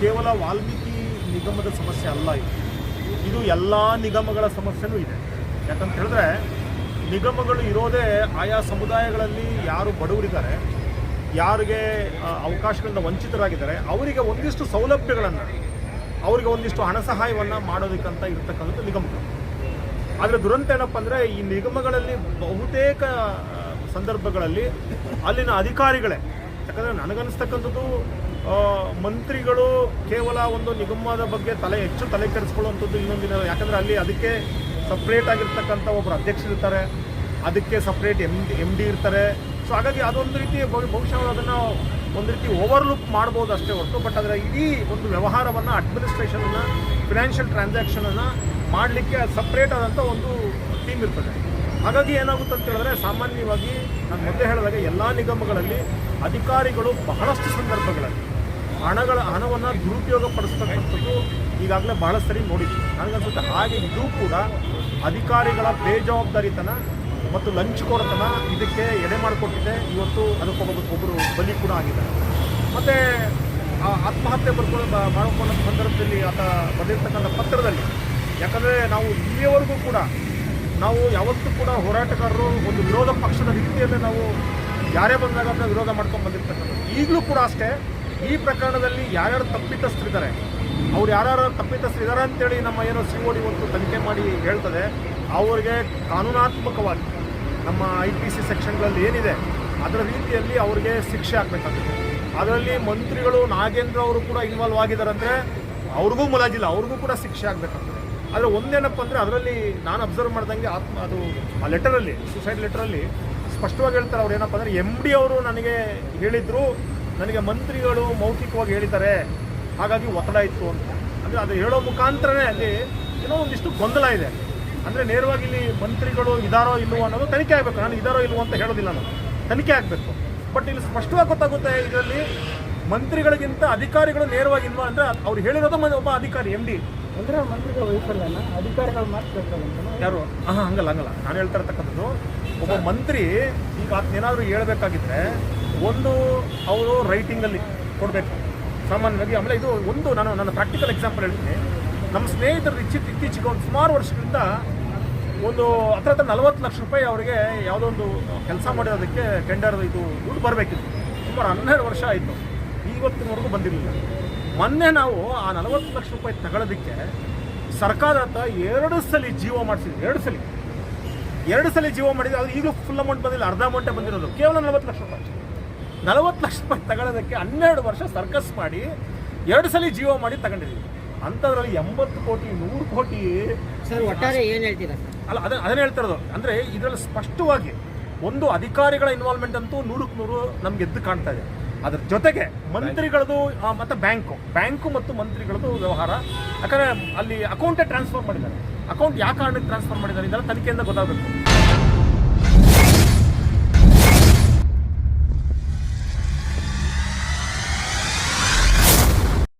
ಕೇವಲ ವಾಲ್ಮೀಕಿ ನಿಗಮದ ಸಮಸ್ಯೆ ಅಲ್ಲ ಇದು. ಇದು ಎಲ್ಲ ನಿಗಮಗಳ ಸಮಸ್ಯೆನೂ ಇದೆ. ಯಾಕಂತ ಹೇಳಿದ್ರೆ, ನಿಗಮಗಳು ಇರೋದೇ ಆಯಾ ಸಮುದಾಯಗಳಲ್ಲಿ ಯಾರು ಬಡವರಿದ್ದಾರೆ, ಯಾರಿಗೆ ಅವಕಾಶಗಳಿಂದ ವಂಚಿತರಾಗಿದ್ದಾರೆ, ಅವರಿಗೆ ಒಂದಿಷ್ಟು ಸೌಲಭ್ಯಗಳನ್ನು, ಅವರಿಗೆ ಒಂದಿಷ್ಟು ಹಣ ಸಹಾಯವನ್ನು ಮಾಡೋದಕ್ಕಂತ ಇರ್ತಕ್ಕಂಥದ್ದು ನಿಗಮಗಳು. ಆದರೆ ದುರಂತ ಏನಪ್ಪ ಅಂದರೆ, ಈ ನಿಗಮಗಳಲ್ಲಿ ಬಹುತೇಕ ಸಂದರ್ಭಗಳಲ್ಲಿ ಅಲ್ಲಿನ ಅಧಿಕಾರಿಗಳೇ, ಯಾಕಂದರೆ ನನಗನ್ನಿಸ್ತಕ್ಕಂಥದ್ದು ಮಂತ್ರಿಗಳು ಕೇವಲ ಒಂದು ನಿಗಮದ ಬಗ್ಗೆ ತಲೆ ಹೆಚ್ಚು ತಲೆ ಕೆಡಿಸ್ಕೊಳ್ಳುವಂಥದ್ದು ಇನ್ನೊಂದಿನ ಯಾಕಂದರೆ ಅಲ್ಲಿ ಅದಕ್ಕೆ ಸಪ್ರೇಟ್ ಆಗಿರ್ತಕ್ಕಂಥ ಒಬ್ಬರು ಅಧ್ಯಕ್ಷರಿರ್ತಾರೆ ಅದಕ್ಕೆ ಸಪ್ರೇಟ್ ಎಂ ಎಂ ಡಿ ಇರ್ತಾರೆ. ಸೊ ಹಾಗಾಗಿ ಅದೊಂದು ರೀತಿ ಬಹು- ಬಹುಶಃ ಅದನ್ನು ಒಂದು ರೀತಿ ಓವರ್ಲುಕ್ ಮಾಡ್ಬೋದು ಅಷ್ಟೇ ಹೊರತು. ಬಟ್ ಅದರ ಇಡೀ ಒಂದು ವ್ಯವಹಾರವನ್ನು ಅಡ್ಮಿನಿಸ್ಟ್ರೇಷನನ್ನು ಫಿನಾನ್ಷಿಯಲ್ ಟ್ರಾನ್ಸಾಕ್ಷನನ್ನು ಮಾಡಲಿಕ್ಕೆ ಸಪ್ರೇಟ್ ಆದಂಥ ಒಂದು ಟೀಮ್ ಇರ್ತದೆ. ಹಾಗಾಗಿ ಏನಾಗುತ್ತೆ ಅಂತ ಹೇಳಿದ್ರೆ ಸಾಮಾನ್ಯವಾಗಿ ನಾನು ಮೊದಲೇ ಹೇಳಿದಾಗ ಎಲ್ಲ ನಿಗಮಗಳಲ್ಲಿ ಅಧಿಕಾರಿಗಳು ಬಹಳಷ್ಟು ಸಂದರ್ಭಗಳಲ್ಲಿ ಹಣಗಳ ಹಣವನ್ನು ದುರುಪಯೋಗ ಪಡಿಸ್ತಕ್ಕಂಥದ್ದು ಈಗಾಗಲೇ ಬಹಳ ಸರಿ ನೋಡಿದ್ವಿ. ನನಗನ್ಸುತ್ತೆ ಹಾಗೆ ಇದು ಕೂಡ ಅಧಿಕಾರಿಗಳ ಬೇಜವಾಬ್ದಾರಿತನ ಮತ್ತು ಲಂಚ್ಕೋರತನ ಇದಕ್ಕೆ ಎಡೆ ಮಾಡಿಕೊಟ್ಟಿದೆ. ಇವತ್ತು ಅದಕ್ಕೊಬ್ಬ ಒಬ್ಬರು ಬಲಿ ಕೂಡ ಆಗಿದ್ದಾರೆ. ಮತ್ತು ಆತ್ಮಹತ್ಯೆ ಬರ್ಕೊಂಡು ಬ- ಮಾಡಿಕೊಂಡ ಸಂದರ್ಭದಲ್ಲಿ ಆತ ಬರೆದಿರ್ತಕ್ಕಂಥ ಪತ್ರದಲ್ಲಿ, ಯಾಕಂದರೆ ನಾವು ಇಲ್ಲಿಯವರೆಗೂ ಕೂಡ ನಾವು ಯಾವತ್ತೂ ಕೂಡ ಹೋರಾಟಗಾರರು ಒಂದು ವಿರೋಧ ಪಕ್ಷದ ರೀತಿಯಲ್ಲೇ ನಾವು ಯಾರೇ ಬಂದಾಗ ವಿರೋಧ ಮಾಡ್ಕೊಂಡು ಬಂದಿರ್ತಕ್ಕಂಥದ್ದು. ಈಗಲೂ ಕೂಡ ಅಷ್ಟೇ ಈ ಪ್ರಕರಣದಲ್ಲಿ ಯಾರ್ಯಾರು ತಪ್ಪಿತಸ್ಥರಿದ್ದಾರೆ ಅವ್ರು ಯಾರ್ಯಾರು ತಪ್ಪಿತಸ್ಥರಿದ್ದಾರೆ ಅಂತೇಳಿ ನಮ್ಮ ಏನು ಸಿ ಓ ಡಿ ಒಂದು ತನಿಖೆ ಮಾಡಿ ಹೇಳ್ತದೆ, ಅವರಿಗೆ ಕಾನೂನಾತ್ಮಕವಾಗಿ ನಮ್ಮ ಐ ಪಿ ಸಿ ಸೆಕ್ಷನ್ಗಳಲ್ಲಿ ಏನಿದೆ, ಅದರ ರೀತಿಯಲ್ಲಿ ಅವರಿಗೆ ಶಿಕ್ಷೆ ಆಗಬೇಕಾಗುತ್ತೆ. ಅದರಲ್ಲಿ ಮಂತ್ರಿಗಳು ನಾಗೇಂದ್ರ ಅವರು ಕೂಡ ಇನ್ವಾಲ್ವ್ ಆಗಿದ್ದಾರೆ ಅಂದರೆ ಅವ್ರಿಗೂ ಮುಲಾಜಿಲ್ಲ, ಅವ್ರಿಗೂ ಕೂಡ ಶಿಕ್ಷೆ ಆಗಬೇಕಾಗ್ತದೆ. ಆದರೆ ಒಂದೇನಪ್ಪ ಅಂದರೆ ಅದರಲ್ಲಿ ನಾನು ಅಬ್ಸರ್ವ್ ಮಾಡ್ದಂಗೆ ಆತ್ಮ, ಅದು ಆ ಲೆಟರಲ್ಲಿ ಸುಸೈಡ್ ಲೆಟರಲ್ಲಿ ಸ್ಪಷ್ಟವಾಗಿ ಹೇಳ್ತಾರೆ ಅವ್ರು ಏನಪ್ಪ ಅಂದರೆ ಎಂ ಡಿ ಅವರು ನನಗೆ ಹೇಳಿದ್ರು ನನಗೆ ಮಂತ್ರಿಗಳು ಮೌಖಿಕವಾಗಿ ಹೇಳಿದ್ದಾರೆ ಹಾಗಾಗಿ ಒತ್ತಡ ಇತ್ತು ಅಂತ. ಅಂದರೆ ಅದು ಹೇಳೋ ಮುಖಾಂತರನೇ ಅಲ್ಲಿ ಏನೋ ಒಂದಿಷ್ಟು ಗೊಂದಲ ಇದೆ. ಅಂದರೆ ನೇರವಾಗಿ ಇಲ್ಲಿ ಮಂತ್ರಿಗಳು ಇದಾರೋ ಇಲ್ಲವೋ ಅನ್ನೋದು ತನಿಖೆ ಆಗಬೇಕು. ನಾನು ಇದಾರೋ ಇಲ್ಲವೋ ಅಂತ ಹೇಳೋದಿಲ್ಲ ನಾನು. ತನಿಖೆ ಆಗಬೇಕು. ಬಟ್ ಇಲ್ಲಿ ಸ್ಪಷ್ಟವಾಗಿ ಗೊತ್ತಾಗುತ್ತೆ ಇದರಲ್ಲಿ ಮಂತ್ರಿಗಳಿಗಿಂತ ಅಧಿಕಾರಿಗಳು ನೇರವಾಗಿ ಇಲ್ವಾ ಅಂದರೆ ಅವ್ರು ಹೇಳಿರೋದು ಮನೆ ಒಬ್ಬ ಅಧಿಕಾರಿ ಎಂ ಡಿ ಅಂದರೆ ಮಂತ್ರಿಗಳ ವೈಫಲ್ಯನ? ಅಧಿಕಾರಿಗಳು ಮಾತ್ರ? ಯಾರು? ಹಾಂ ಹಂಗಲ್ಲ ಹಂಗಲ್ಲ. ನಾನು ಹೇಳ್ತಾ ಇರ್ತಕ್ಕಂಥದ್ದು ಒಬ್ಬ ಮಂತ್ರಿ ಈಗ ಏನಾದರೂ ಹೇಳ್ಬೇಕಾಗಿದ್ರೆ ಒಂದು ಅವರು ರೈಟಿಂಗಲ್ಲಿ ಕೊಡಬೇಕು. ಸಾಮಾನ್ಯವಾಗಿ ಆಮೇಲೆ ಇದು ಒಂದು ನಾನು ನನ್ನ ಪ್ರಾಕ್ಟಿಕಲ್ ಎಕ್ಸಾಂಪಲ್ ಹೇಳ್ತೀನಿ. ನಮ್ಮ ಸ್ನೇಹಿತರು ಇಚ್ಚಿ ಇತ್ತೀಚೆಗೆ ಒಂದು ಸುಮಾರು ವರ್ಷಗಳಿಂದ ಒಂದು ಹತ್ರ ಹತ್ರ ನಲವತ್ತು ಲಕ್ಷ ರೂಪಾಯಿ ಅವರಿಗೆ ಯಾವುದೋ ಒಂದು ಕೆಲಸ ಮಾಡಿರೋದಕ್ಕೆ ಟೆಂಡರ್ ಇದು ದುಡ್ಡು ಬರಬೇಕಿತ್ತು. ಸುಮಾರು ಹನ್ನೆರಡು ವರ್ಷ ಆಯಿತು. ಇವತ್ತಿನವರೆಗೂ ಬಂದಿರಲಿಲ್ಲ. ಮೊನ್ನೆ ನಾವು ಆ ನಲವತ್ತು ಲಕ್ಷ ರೂಪಾಯಿ ತಗೊಳ್ಳೋದಕ್ಕೆ ಸರ್ಕಾರ ಹತ್ರ ಎರಡು ಸಲ ಜೀವ ಮಾಡಿಸಿದ್ವಿ. ಎರಡು ಸಲ. ಎರಡು ಸಲ ಜೀವ ಮಾಡಿದ್ರೆ ಅದು ಈಗಲೂ ಫುಲ್ ಅಮೌಂಟ್ ಬಂದಿಲ್ಲ. ಅರ್ಧ ಅಮೌಂಟೇ ಬಂದಿರೋದು. ಕೇವಲ ನಲವತ್ತು ಲಕ್ಷ ರೂಪಾಯಿ. ನಲವತ್ತು ಲಕ್ಷ ರೂಪಾಯಿ ತಗೊಳ್ಳೋದಕ್ಕೆ ಹನ್ನೆರಡು ವರ್ಷ ಸರ್ಕಸ್ ಮಾಡಿ ಎರಡು ಸಲ ಜೀವ ಮಾಡಿ ತಗೊಂಡಿದ್ದೀವಿ. ಅಂಥದ್ರಲ್ಲಿ ಎಂಬತ್ತು ಕೋಟಿ ನೂರು ಕೋಟಿ ಸರ್ ಒಟ್ಟಾರೆ ಏನು ಹೇಳ್ತೀರಾ ಸರ್? ಅಲ್ಲ ಅದನ್ನ ಅದನ್ನ ಹೇಳ್ತಿರೋದು. ಅಂದರೆ ಇದರಲ್ಲಿ ಸ್ಪಷ್ಟವಾಗಿ ಒಂದು ಅಧಿಕಾರಿಗಳ ಇನ್ವಾಲ್ವ್ಮೆಂಟ್ ಅಂತೂ ನೂರಕ್ಕೆ ನೂರು ನಮ್ಗೆ ಎದ್ದು ಕಾಣ್ತಾ ಇದೆ. ಅದ್ರ ಜೊತೆಗೆ ಮಂತ್ರಿಗಳದು ಮತ್ತು ಮತ್ತೆ ಬ್ಯಾಂಕು. ಬ್ಯಾಂಕು ಮತ್ತು ಮಂತ್ರಿಗಳದು ವ್ಯವಹಾರ. ಯಾಕಂದರೆ ಅಲ್ಲಿ ಅಕೌಂಟೇ ಟ್ರಾನ್ಸ್ಫರ್ ಮಾಡಿದ್ದಾರೆ. ಅಕೌಂಟ್ ಯಾವ ಕಾರಣಕ್ಕೆ ಟ್ರಾನ್ಸ್ಫರ್ ಮಾಡಿದ್ದಾರೆ ಇದೆಲ್ಲ ತನಿಖೆಯಿಂದ ಗೊತ್ತಾಗಬೇಕು.